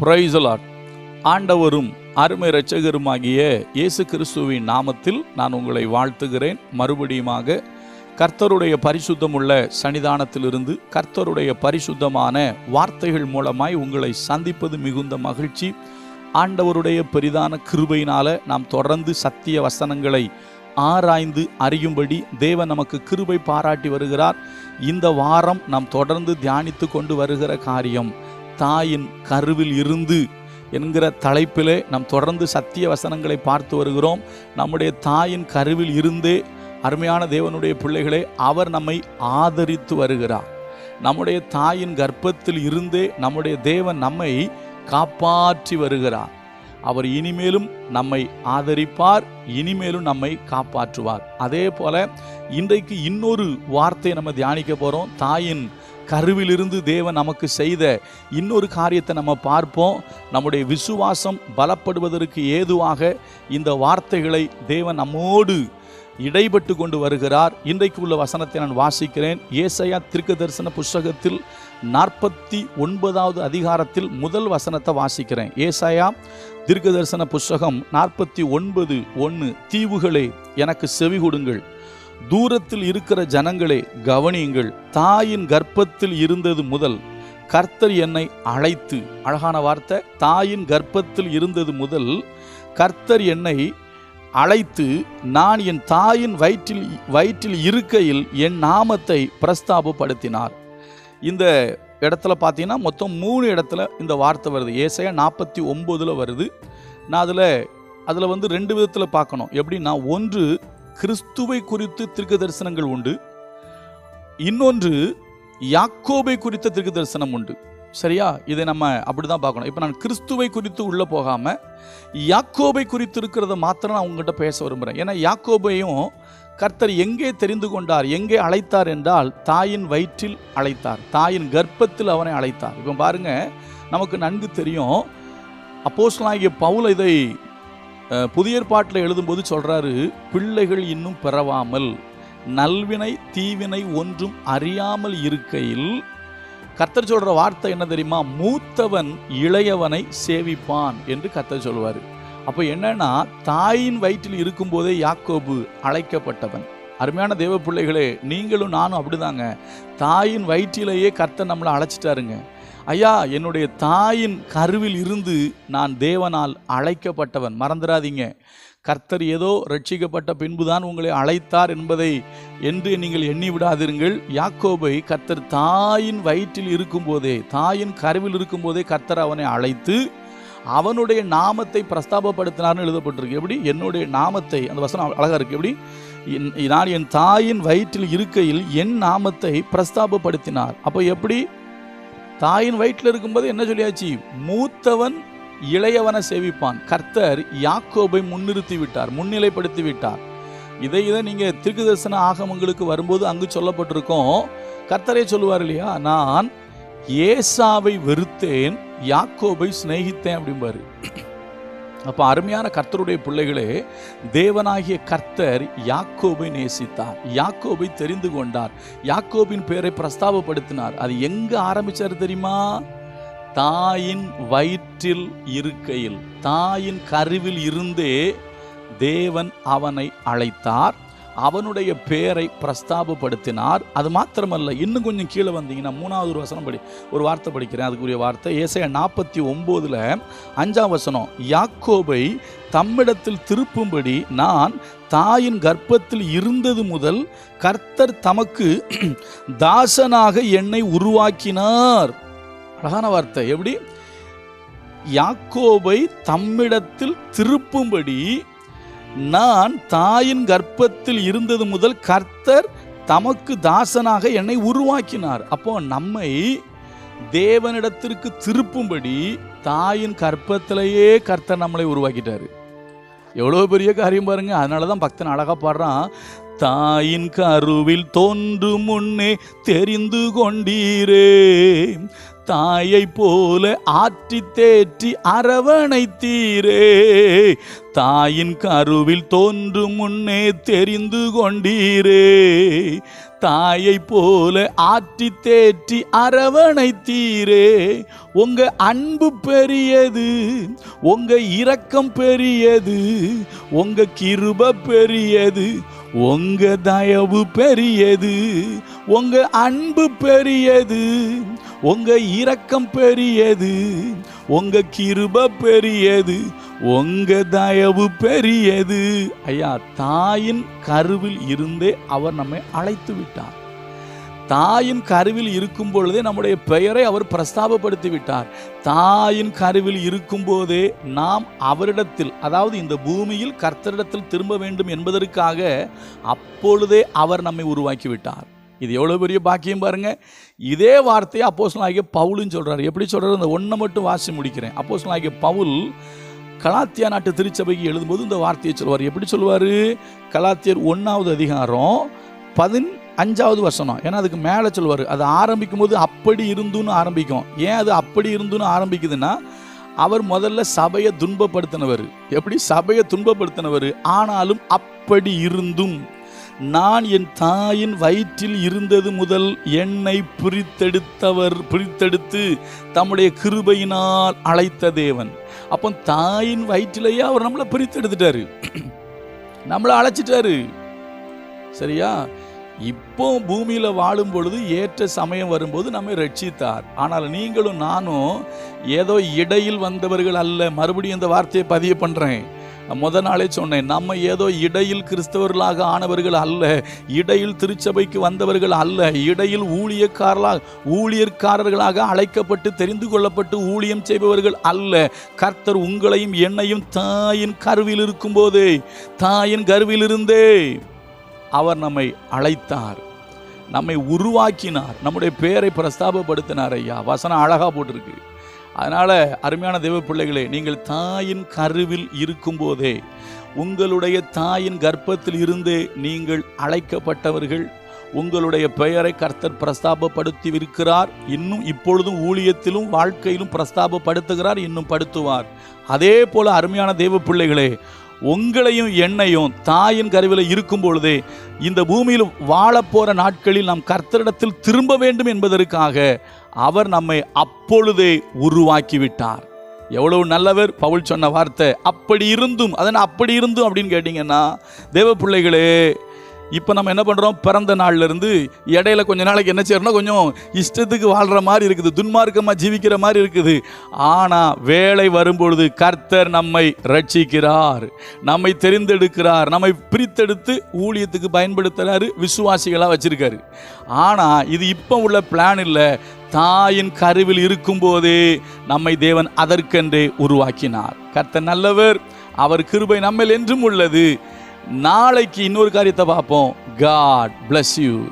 பிரைசலாட் ஆண்டவரும் அருமை இரட்சகருமாகிய இயேசு கிறிஸ்துவின் நாமத்தில் நான் உங்களை வாழ்த்துகிறேன். மறுபடியுமாக கர்த்தருடைய பரிசுத்தமுள்ள சன்னிதானத்திலிருந்து கர்த்தருடைய பரிசுத்தமான வார்த்தைகள் மூலமாய் உங்களை சந்திப்பது மிகுந்த மகிழ்ச்சி. ஆண்டவருடைய பெரிதான கிருபையினால நாம் தொடர்ந்து சத்திய வசனங்களை ஆராய்ந்து அறியும்படி தேவன் நமக்கு கிருபை பாராட்டி வருகிறார். இந்த வாரம் நாம் தொடர்ந்து தியானித்து கொண்டு வருகிற காரியம் தாயின் கருவில் இருந்து என்கிற தலைப்பிலே நாம் தொடர்ந்து சத்திய வசனங்களை பார்த்து வருகிறோம். நம்முடைய தாயின் கருவில் இருந்தே அருமையான தேவனுடைய பிள்ளைகளே அவர் நம்மை ஆதரித்து வருகிறார். நம்முடைய தாயின் கர்ப்பத்தில் இருந்தே நம்முடைய தேவன் நம்மை காப்பாற்றி வருகிறார். அவர் இனிமேலும் நம்மை ஆதரிப்பார் இனிமேலும் நம்மை காப்பாற்றுவார். அதே போல இன்றைக்கு இன்னொரு வார்த்தையை நம்ம தியானிக்க போகிறோம் தாயின் கருவிலிருந்து தேவன் நமக்கு செய்த இன்னொரு காரியத்தை நம்ம பார்ப்போம். நம்முடைய விசுவாசம் பலப்படுவதற்கு ஏதுவாக இந்த வார்த்தைகளை தேவன் நம்மோடு இடைபட்டு கொண்டு வருகிறார். இன்றைக்கு உள்ள வசனத்தை நான் வாசிக்கிறேன். ஏசையா திருக்கு தரிசன புஸ்தகத்தில் நாற்பத்தி ஒன்பதாவது அதிகாரத்தில் முதல் வசனத்தை வாசிக்கிறேன். ஏசாயா தீர்க்க தரிசன புஸ்தகம் நாற்பத்தி ஒன்பது ஒன்று தீவுகளே எனக்கு செவி கொடுங்கள் தூரத்தில் இருக்கிற ஜனங்களே கவனியுங்கள். தாயின் கர்ப்பத்தில் இருந்தது முதல் கர்த்தர் என்னை அழைத்து அழகான வார்த்தை தாயின் கர்ப்பத்தில் இருந்தது முதல் கர்த்தர் என்னை அழைத்து நான் என் தாயின் வயிற்றில் வயிற்றில் இருக்கையில் என் நாமத்தை பிரஸ்தாபப்படுத்தினார். இந்த இடத்துல பார்த்தீங்கன்னா மொத்தம் மூணு இடத்துல இந்த வார்த்தை வருது. ஏசையா நாற்பத்தி ஒம்போதில் வருது. நான் அதில் அதில் வந்து ரெண்டு விதத்தில் பார்க்கணும். எப்படின்னா ஒன்று கிறிஸ்துவை குறித்து திருக்கு தரிசனங்கள் உண்டு. இன்னொன்று யாக்கோபை குறித்த திருக்கு தரிசனம் உண்டு. சரியா? இதை நம்ம அப்படி தான் பார்க்கணும். இப்போ நான் கிறிஸ்துவை குறித்து உள்ளே போகாமல் யாக்கோபை குறித்து இருக்கிறத மாத்திரம் நான் உங்கள்கிட்ட பேச விரும்புகிறேன் ஏன்னா யாக்கோபையும் கர்த்தர் எங்கே தெரிந்து கொண்டார் எங்கே அழைத்தார் என்றால் தாயின் வயிற்றில் அழைத்தார். தாயின் கர்ப்பத்தில் அவனை அழைத்தார். இப்போ பாருங்க நமக்கு நன்கு தெரியும். அப்போஸ்லாகிய பவுல் இதை புதிய ஏற்பாட்டில் எழுதும்போது சொல்கிறாரு பிள்ளைகள் இன்னும் பிறவாமல் நல்வினை தீவினை ஒன்றும் அறியாமல் இருக்கையில் கர்த்தர் சொல்கிற வார்த்தை என்ன தெரியுமா? மூத்தவன் இளையவனை சேவிப்பான் என்று கர்த்தர் சொல்வார். அப்போ என்னன்னா தாயின் வயிற்றில் இருக்கும்போதே யாக்கோபு அழைக்கப்பட்டவன். அருமையான தேவ பிள்ளைகளே நீங்களும் நானும் அப்படிதாங்க. தாயின் வயிற்றிலேயே கர்த்தர் நம்மளை அழைச்சிட்டாருங்க. ஐயா என்னுடைய தாயின் கருவில் இருந்து நான் தேவனால் அழைக்கப்பட்டவன். மறந்துடாதீங்க. கர்த்தர் ஏதோ ரட்சிக்கப்பட்ட பின்புதான் உங்களை அழைத்தார் என்பதை என்று நீங்கள் எண்ணி விடாதிருங்கள். யாக்கோபை கர்த்தர் தாயின் வயிற்றில் இருக்கும்போதே தாயின் கருவில் இருக்கும்போதே கர்த்தர் அவனை அழைத்து அவனுடைய நாமத்தை பிரஸ்தாபப்படுத்தினார்னு எழுதப்பட்டிருக்கு. எப்படி? என்னுடைய நாமத்தை அந்த வசனம் அழகாக இருக்கு. எப்படி? என்- நான் என் தாயின் வயிற்றில் இருக்கையில் என் நாமத்தை பிரஸ்தாபப்படுத்தினார். அப்போ எப்படி? தாயின் வயிற்றில் இருக்கும்போது என்ன சொல்லியாச்சு? மூத்தவன் இளையவனை சேவிப்பான். கர்த்தர் யாக்கோபை முன்னிறுத்தி விட்டார் முன்னிலைப்படுத்தி விட்டார் இதை இதை நீங்கள் திருக்கு தரிசன ஆகமங்களுக்கு வரும்போது அங்கு சொல்லப்பட்டிருக்கோம். கர்த்தரே சொல்லுவார் இல்லையா? நான் ஏசாவை வெறுத்தேன் யாக்கோபை சிநேகித்தேன் அப்படிம்பாரு. அப்போ அருமையான கர்த்தருடைய பிள்ளைகளே தேவனாகிய கர்த்தர் யாக்கோபை நேசித்தார். யாக்கோபை தெரிந்து கொண்டார். யாக்கோபின் பெயரை பிரஸ்தாபப்படுத்தினார். அது எங்கே ஆரம்பித்தார் தெரியுமா? தாயின் வயிற்றில் இருக்கையில் தாயின் கருவில் இருந்தே தேவன் அவனை அழைத்தார். அவனுடைய பெயரை பிரஸ்தாபப்படுத்தினார். அது மாத்திரமல்ல இன்னும் கொஞ்சம் கீழே வந்தீங்கன்னா மூணாவது ஒரு வசனம் படி ஒரு வார்த்தை படிக்கிறேன் அதுக்குரிய வார்த்தை. ஏசைய நாற்பத்தி ஒம்போதில் அஞ்சாம் வசனம் யாக்கோபை தம்மிடத்தில் திருப்பும்படி நான் தாயின் கர்ப்பத்தில் இருந்தது முதல் கர்த்தர் தமக்கு தாசனாக என்னை உருவாக்கினார். அழகான வார்த்தை. எப்படி? யாக்கோபை தம்மிடத்தில் திருப்பும்படி நான் தாயின் கர்ப்பத்தில் இருந்தது முதல் கர்த்தர் தமக்கு தாசனாக என்னை உருவாக்கினார். அப்போ நம்மை தேவனிடத்திற்கு திருப்பும்படி தாயின் கற்பத்திலேயே கர்த்தர் நம்மளை உருவாக்கிட்டார். எவ்வளோ பெரிய காரியம் பாருங்க. அதனால தான் பக்தன் அழகா பாடுறான். தாயின் கருவில் தோன்று முன்னே தெரிந்து கொண்டீரே. தாயை போல ஆற்றி தேற்றி அரவணைத்தீரே. தாயின் கருவில் தோன்று முன்னே தெரிந்து கொண்டீரே. தாயை போல ஆற்றி தேற்றி அரவணைத்தீரே. உங்க அன்பு பெரியது உங்க இரக்கம் பெரியது உங்க கிருப பெரியது உங்க தயவு பெரியது உங்க அன்பு பெரியது உங்க இரக்கம் பெரியது உங்க கிருப பெரியது உங்க தயவு பெரியது. ஐயா தாயின் கருவில் இருந்தே அவர் நம்மை அழைத்து விட்டார் தாயின் கருவில் இருக்கும் பொழுதே நம்முடைய பெயரை அவர் பிரஸ்தாபப்படுத்தி விட்டார் தாயின் கருவில் இருக்கும்போதே நாம் அவரிடத்தில் அதாவது இந்த பூமியில் கர்த்தரிடத்தில் திரும்ப வேண்டும் என்பதற்காக அப்பொழுதே அவர் நம்மை உருவாக்கி விட்டார் இது எவ்வளோ பெரிய பாக்கியம் பாருங்க. இதே வார்த்தையை அப்போஸ்தலனாகிய பவுலுன்னு சொல்கிறார் எப்படி சொல்கிறார் இந்த ஒன்றை மட்டும் வாசி முடிக்கிறேன். அப்போஸ்தலனாகிய பவுல் கலாத்தியா நாட்டு திருச்சபைக்கு எழுதும்போது இந்த வார்த்தையை சொல்வார். எப்படி சொல்லுவார் கலாத்தியர் ஒன்றாவது அதிகாரம் பதின் அஞ்சாவது வசனம். ஏன்னா அதுக்கு மேலே சொல்லுவார் அது ஆரம்பிக்கும் போது அப்படி இருந்துன்னு ஆரம்பிக்கும். ஏன் அது அப்படி இருந்துன்னு ஆரம்பிக்குதுன்னா அவர் முதல்ல சபையை துன்பப்படுத்தினவர். எப்படி? சபையை துன்பப்படுத்தினவர். ஆனாலும் அப்படி இருந்தும் நான் என் தாயின் வயிற்றில் இருந்தது முதல் என்னை பிரித்தெடுத்தவர் பிரித்தெடுத்து தம்முடைய கிருபையினால் அழைத்த தேவன். அப்போ தாயின் வயிற்றிலேயே அவர் நம்மளை பிரித்தெடுத்துட்டாரு. நம்மளை அழைச்சிட்டாரு. சரியா? இப்போ பூமியில் வாழும் பொழுது ஏற்ற சமயம் வரும்போது நம்மை ரட்சித்தார். ஆனால் நீங்களும் நானும் ஏதோ இடையில் வந்தவர்கள் அல்ல. மறுபடியும் இந்த வார்த்தையை பதிய பண்ணுறேன் முத நாளே சொன்னேன் நம்ம ஏதோ இடையில் கிறிஸ்தவர்களாக ஆனவர்கள் அல்ல. இடையில் திருச்சபைக்கு வந்தவர்கள் அல்ல. இடையில் ஊழியக்காரர்களாக ஊழியர்காரர்களாக அழைக்கப்பட்டு தெரிந்து கொள்ளப்பட்டு ஊழியம் செய்பவர்கள் அல்ல. கர்த்தர் உங்களையும் என்னையும் தாயின் கருவில் இருக்கும்போதே தாயின் கருவிலிருந்தே அவர் நம்மை அழைத்தார். நம்மை உருவாக்கினார். நம்முடைய பெயரை பிரஸ்தாபப்படுத்தினார் ஐயா. வசனம் அழகாக போட்டிருக்கு. அதனால் அருமையான தெய்வ பிள்ளைகளே நீங்கள் தாயின் கருவில் இருக்கும்போதே உங்களுடைய தாயின் கர்ப்பத்தில் இருந்தே நீங்கள் அழைக்கப்பட்டவர்கள் உங்களுடைய பெயரை கர்த்தர் பிரஸ்தாபப்படுத்தியிருக்கிறார். இன்னும் இப்பொழுதும் ஊழியத்திலும் வாழ்க்கையிலும் பிரஸ்தாபப்படுத்துகிறார் இன்னும் படுத்துவார். அதே போல அருமையான தெய்வ பிள்ளைகளே உங்களையும் என்னையும் தாயின் கருவில் இருக்கும் பொழுதே இந்த பூமியில் வாழப்போகிற நாட்களில் நாம் கர்த்தரிடத்தில் திரும்ப வேண்டும் என்பதற்காக அவர் நம்மை அப்பொழுதே உருவாக்கி விட்டார் எவ்வளவு நல்லவர்? பவுல் சொன்ன வார்த்தை அப்படி இருந்தும் அதனால் அப்படி இருந்தும் அப்படின்னு கேட்டிங்கன்னா தேவ பிள்ளைகளே இப்போ நம்ம என்ன பண்ணுறோம் பிறந்த நாள்ல இருந்து இடையில கொஞ்ச நாளைக்கு என்ன செய்யறோம்னா கொஞ்சம் இஷ்டத்துக்கு வாழ்கிற மாதிரி இருக்குது துன்மார்க்கமாக ஜீவிக்கிற மாதிரி இருக்குது. ஆனால் வேலை வரும்பொழுது கர்த்தர் நம்மை ரட்சிக்கிறார் நம்மை தெரிந்தெடுக்கிறார் நம்மை பிரித்தெடுத்து ஊழியத்துக்கு பயன்படுத்துகிறாரு விசுவாசிகளாக வச்சுருக்காரு. ஆனால் இது இப்போ உள்ள பிளான் இல்லை. தாயின் கருவில் இருக்கும்போதே நம்மை தேவன் அதற்கென்றே உருவாக்கினார். கர்த்தர் நல்லவர் அவர் கிருபை நம்மில் என்றும் உள்ளது. நாளைக்கு இன்னொரு காரியத்தை பார்ப்போம். God bless you